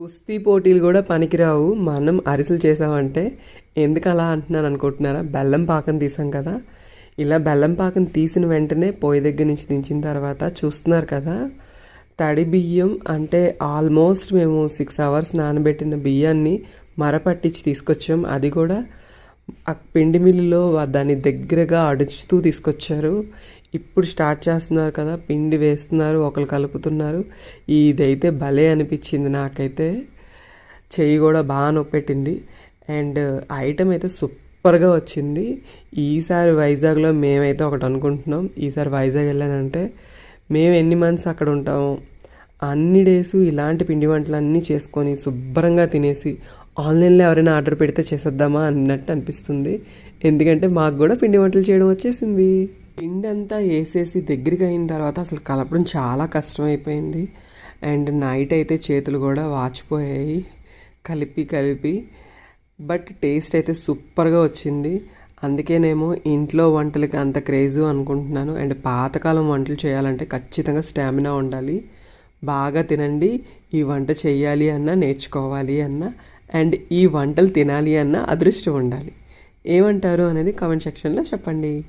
కుస్తీ పోటీలు కూడా పనికిరావు. మనం అరిసెలు చేసామంటే ఎందుకు అలా అంటున్నాను అనుకుంటున్నారా? బెల్లం పాకం తీసాం కదా. ఇలా బెల్లం పాకం తీసిన వెంటనే పొయ్యి దగ్గర నుంచి దించిన తర్వాత చూస్తున్నారు కదా తడి బియ్యం అంటే ఆల్మోస్ట్ మేము సిక్స్ అవర్స్ నానబెట్టిన బియ్యాన్ని మరపట్టించి తీసుకొచ్చాం. అది కూడా ఆ పిండి మిల్లులో దాన్ని దగ్గరగా అడుచుతూ తీసుకొచ్చారు. ఇప్పుడు స్టార్ట్ చేస్తున్నారు కదా పిండి వేస్తున్నారు ఒకరు కలుపుతున్నారు. ఇదైతే భలే అనిపించింది నాకైతే. చెయ్యి కూడా బాగా నొప్పెట్టింది. అండ్ ఐటమ్ అయితే సూపర్గా వచ్చింది. ఈసారి వైజాగ్లో మేమైతే ఒకటి అనుకుంటున్నాం. ఈసారి వైజాగ్ వెళ్ళానంటే మేము ఎన్ని మంత్స్ అక్కడ ఉంటాము అన్ని డేస్ ఇలాంటి పిండి వంటలు అన్నీ చేసుకొని శుభ్రంగా తినేసి ఆన్లైన్లో ఎవరైనా ఆర్డర్ పెడితే చేసేద్దామా అన్నట్టు అనిపిస్తుంది. ఎందుకంటే మాకు కూడా పిండి వంటలు చేయడం వచ్చేసింది. పిండి అంతా వేసేసి దగ్గరికి అయిన తర్వాత అసలు కలపడం చాలా కష్టం అయిపోయింది అండ్ నైట్ అయితే చేతులు కూడా వాచిపోయాయి కలిపి కలిపి. బట్ టేస్ట్ అయితే సూపర్గా వచ్చింది. అందుకేనేమో ఇంట్లో వంటలకి అంత క్రేజు అనుకుంటున్నాను. అండ్ పాతకాలం వంటలు చేయాలంటే ఖచ్చితంగా స్టామినా ఉండాలి. బాగా తినండి ఈ వంట చేయాలి అన్నా నేర్చుకోవాలి అన్నా అండ్ ఈ వంటలు తినాలి అన్న అదృష్టం ఉండాలి. ఏమంటారు అనేది కామెంట్ సెక్షన్లో చెప్పండి.